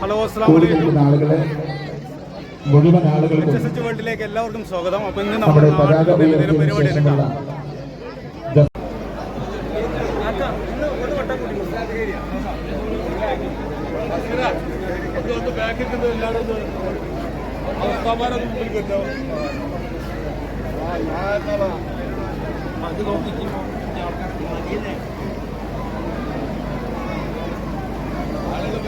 Hello അസ്സാം H S H വേൾഡിലേക്ക് എല്ലാവർക്കും സ്വാഗതം. അപ്പോൾ ഇന്ന് നമ്മുടെ നമ്മുടെ പതാക നാട്ടിൽ എന്തെങ്കിലും ഉയർത്തിയതിനു പരിപാടി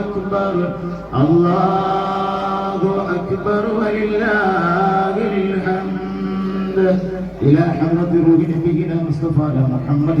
أكبر الله أكبر ولله الحمد إلى حضرة روح نبينا مصطفى محمد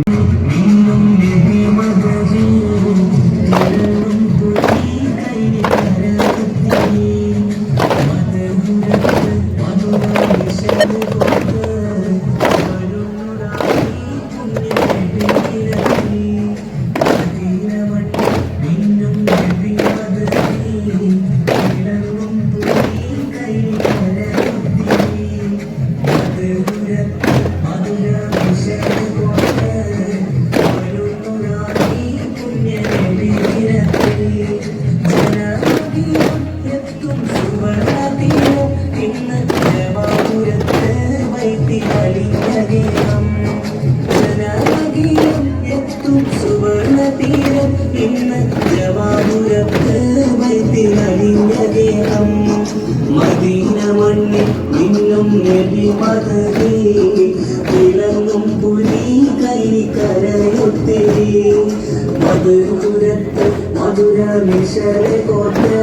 മിശല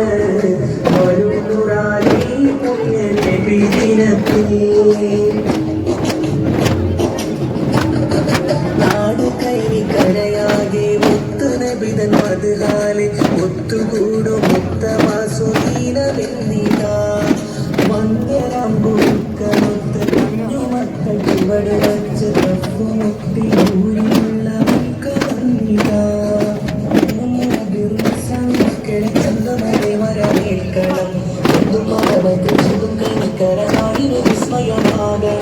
Cara, não, e não, isso, não, não, não, não,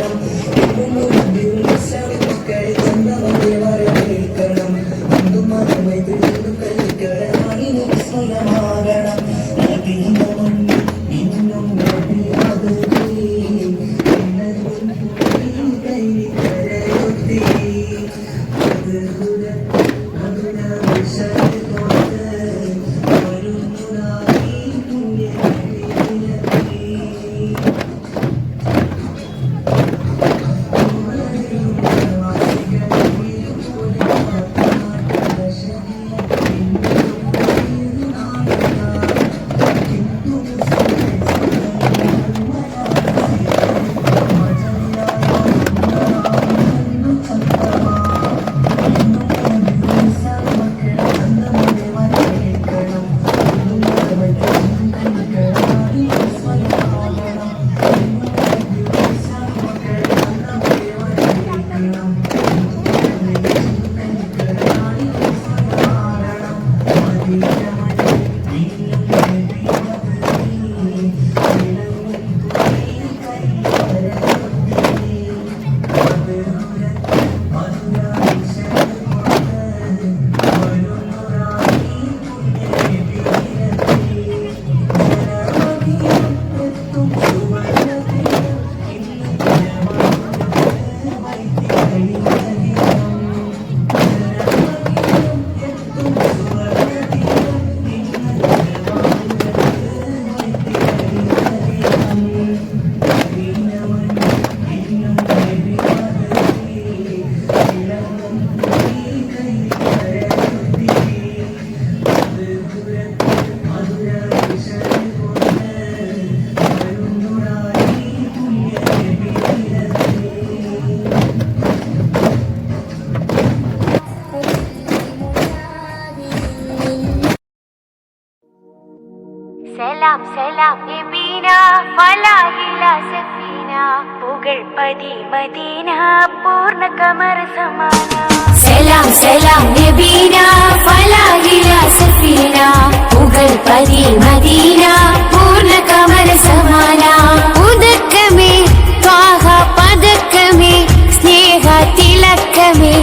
ഫലാഹില Safina പുകൾ പതി മദീന പൂർണ കമർ സമാന. സലാം സലാം നബീന ഫലാഹില സഫീന പുകൾ പതി മദീന പൂർണ കമർ സമാന. ഉദക്കമേ ത്വാഹ പദക്കമേ സ്നേഹ തിലക്കമേ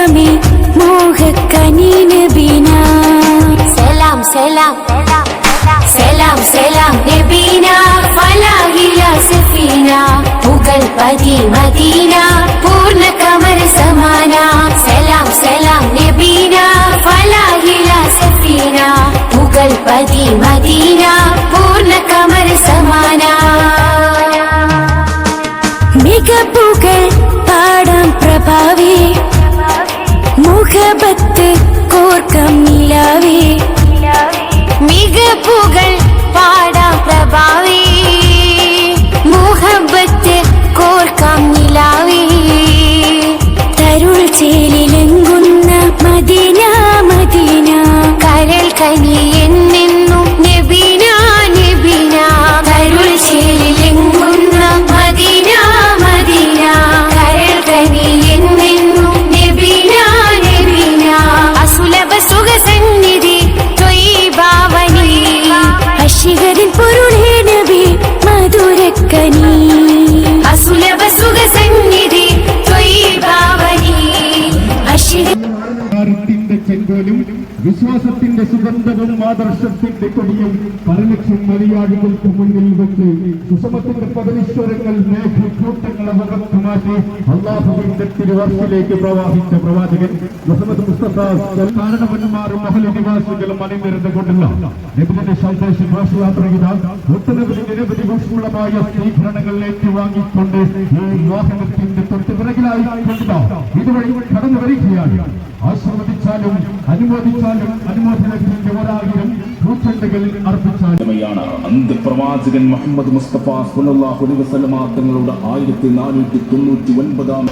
തിളക്കമേ മോഹ കനി നബീന സലാം സലാം. സലാം സലാം. നബീന ഫലാഹില സഫീന. പുകൾ പതി മദീന പൂർണ കമർ സമാന. സലാം സലാം. നബീന ഫലാഹില സഫീന. പുകൾ പതി മദീന പൂർണ കമർ സമാന. മികപ്പുകൾ പാടാം പ്രഭാവേ. മുഖബത്ത് കോർക്കം നിലാവേ. വിശ്വാസത്തിന്റെ സുഗന്ധവും ആദർശത്തിന്റെ കൊടിയും പരലക്ഷം മലയാളികൾക്ക് മുന്നിൽ വെച്ച് സുഷമത്തിന്റെ പദനീശ്വരങ്ങൾ മേഘക്കൂട്ടങ്ങളെ മുഖത്ത് മാറ്റി അള്ളാഹുവിന്റെ തിരുവർഷിലേക്ക് പ്രവാഹിച്ച പ്രവാചകൻ മുഹമ്മദ് മുസ്തഫ കാരണവന്മാരും മഹൽ നിവാസികളും അണിനിരന്നുകൊണ്ടുള്ള നബിന്റെ സന്ദേശ ഘോഷയാത്ര ഒട്ടനവധി നിരവധി ഊഷ്മളമായ സ്വീകരണങ്ങൾ ഏറ്റുവാങ്ങിക്കൊണ്ട് ഈ വാഹനത്തിന്റെ തൊട്ട് പിറകിലായി കൊണ്ടുതാ. ഇതുവഴി കടന്നു വരികയാണ് ആശീർവദിച്ചാലും അനുമോദിച്ചാലും അനുമോദനത്തിന്റെ ഒരായിരം അർപ്പിച്ചാലും. അന്ത്യപ്രവാചകൻ മുഹമ്മദ് മുസ്തഫ വസല്ലമ തങ്ങളുടെ ആയിരത്തി നാനൂറ്റി തൊണ്ണൂറ്റി ഒൻപതാം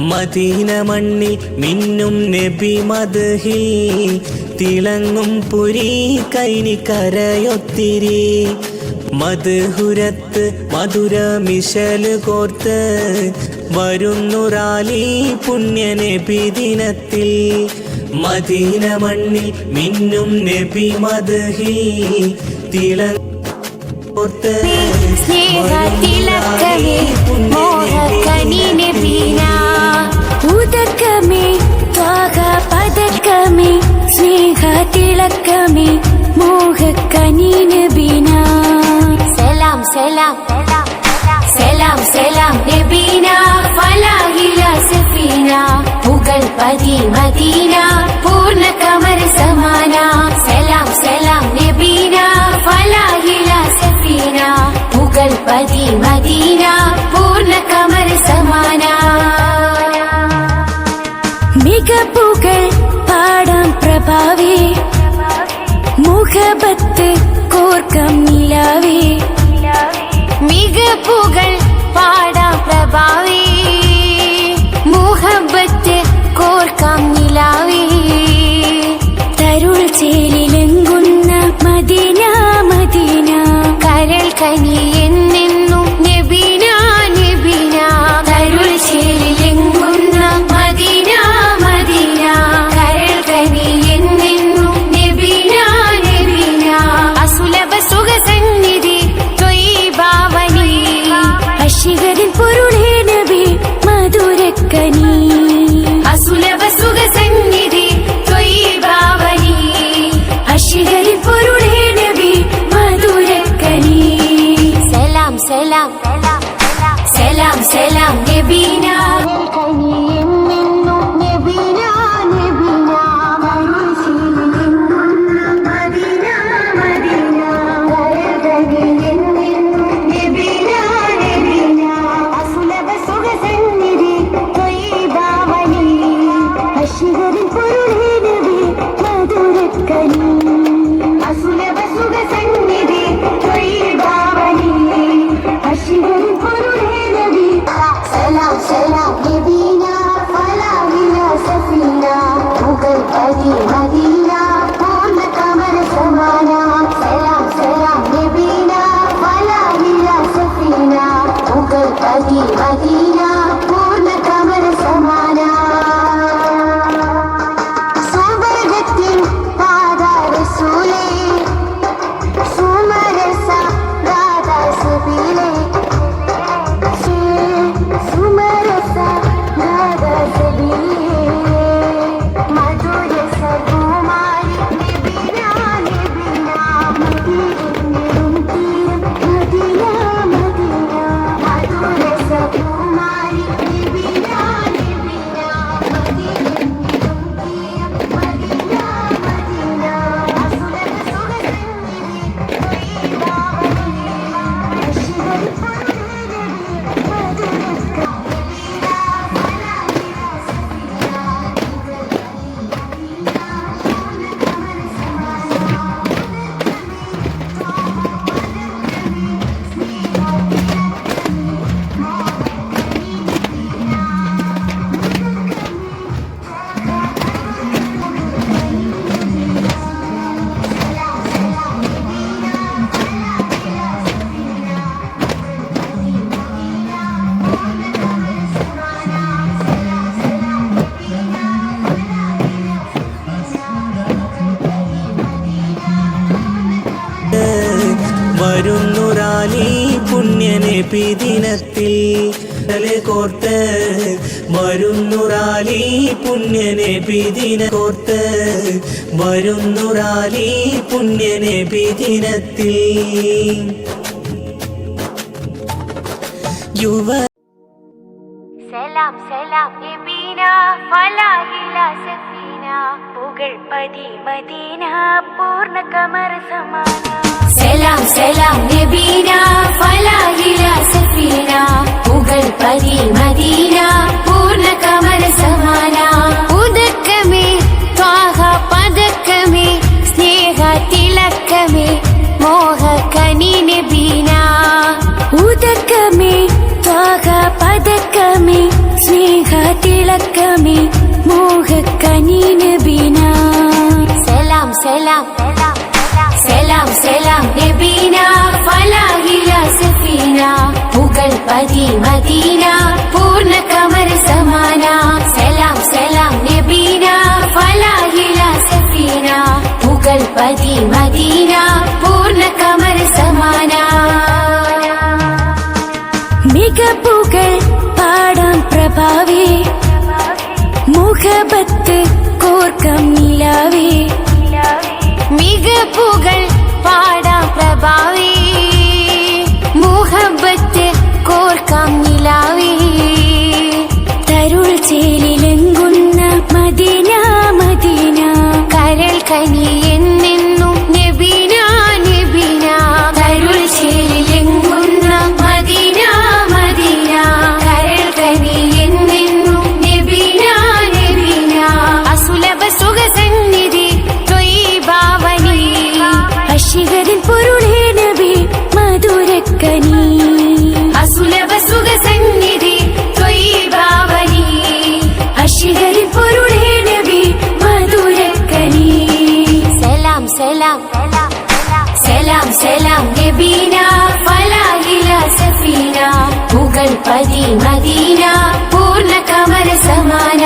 മദീന മണ്ണിൽ മിന്നും നബി മദ്ഹിൽ തിളങ്ങും പുരി കൈനി കരയൊത്തിരി. മധുഹുരത്ത് മധുര മിശൽ കോർത്ത്. വരുന്നുറാലി പുണ്യ നബി ദിനത്തിൽ. മദീന മണ്ണിൽ മിന്നും നബി മദ്ഹിൽ തിളങ്ങും സ്നേഹത്തിലക്കമേ സ്നേഹത്തിളക്കമേ മോഹക്കനി ബീന സലാം സലാം സലാം സലാം നബീന. ഫലാഹില സഫീന. പുകൾ പതി മദീന. പൂർണ കമർ സമാന. സലാം സലാം നബീന. ഫലാഹില സഫീന. പുകൾ പതി മദീന. പൂർണ കമർ സമാന. മുഖബത്ത് അശികരിൻ പൊരുളേ പുണ്യനബി ദിനത്തിൽ കോർത്ത് കോർത്ത് വരുന്നുറാലി പി ദിന കോർത്ത് വരുന്നുറാലി പി ദിനത്തിൽ യുവ സഫീന. പുകഴ്പതി മദീന പൂർണ കമർ സമാന. സലാം സലാം നബീന ഫലാഹില സഫീന പുകഴ്പതി മദീന പൂർണ കമർ സമാന ഉദക്കമേ ത്വാഹ പദക്കമേ സ്നേഹ തിലക്കമേ മോഹ കനി നബീന ഉദക്കമേ ത്വാഹ പദക്കമേ സ്നേഹ തിളക്കമേ മോഹക്കനി നബീന പുകൾ മദീന പൂർണ കമർ സമാന. സലാം സലാം നബീന ഫലാഹില സഫീന. മുഗൾ പതി മദീന പൂർണ കമർ സമാന. മികപ്പുകൾ പാടാം പ്രഭാവി. മുഖബത്ത് കോർക്കം നിലാവേ. അസുലഭ സുഖ സന്നിധി തൊയ്ബാവനി അശികരിൻ പൊരുളേ നബി മധുരക്കനി. സലാം സലാം. സലാം സലാം നബീന ഫലാഹില സഫീന. പുകൾ പതി മദീന പൂർണ കമര സമാന.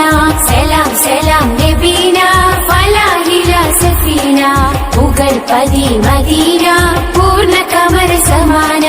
സലാം സലാം നബീന ഫലാഹില സഫീന. പുകൾ പതി മദീന പൂർണ കമര സമാന.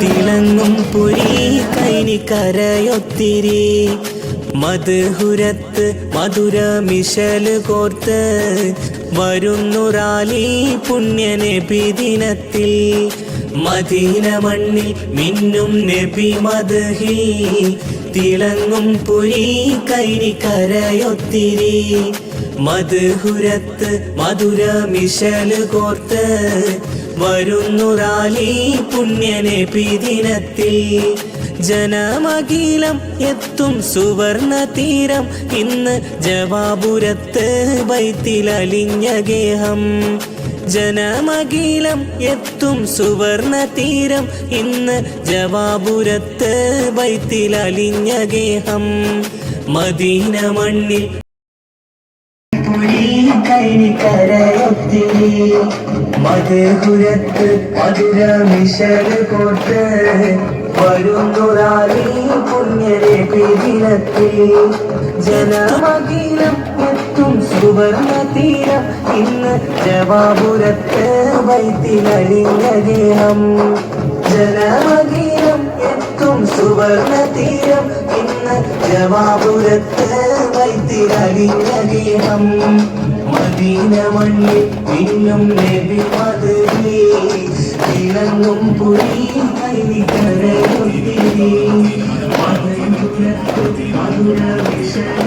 തിളങ്ങും പുരി കൈനി കരയൊത്തിരി. മധുഹുരത്ത് മധുര മിശൽ കോർത്ത് വരുന്നുറാലി പുണ്യനെ ദിനത്തിൽ മദീന മണ്ണിൽ മിന്നും നബി മധുഹിൽ തിളങ്ങും പുരി കൈനിക്കരയൊത്തിരി മധുഹുരത്ത് മധുര മിശൽ കോർത്ത് വരുന്നുറാലി പുണ്യനെ പിദിനത്തിൽ ജനമകീലം എത്തും സുവർണ തീരം. ഇന്ന് ജവാപുരത്ത് ബൈത്തിലലിഞ്ഞ ഗേഹം. ജനമകീലം എത്തും സുവർണ തീരം. ഇന്ന് ജവാപുരത്ത് ബൈത്തിലലിഞ്ഞ ഗേഹം. മദീന മണ്ണിൽ കരയൊത്തിരി മധുരത്ത് മധുര മിശൽ കൊട്ട്. വരുന്നുറാലി പുണ്യരെ ദിനത്തിൽ ജനമകീലം എത്തും സുവർണ തീരം ഇന്ന് ജവാപുരത്ത് വൈത്തിലഴിഞ്ഞ ഗേഹം ജനമകീലം എത്തും സുവർണ തീരം ഇന്ന് ജവാപുരത്ത് വൈത്തിലഴിഞ്ഞ ഗേഹം മദീന മണ്ണിൽ ഇന്നും നബി പദവി ഇളങ്ങും പുരി കരയുത്തി മധുര മധുര വിഷയ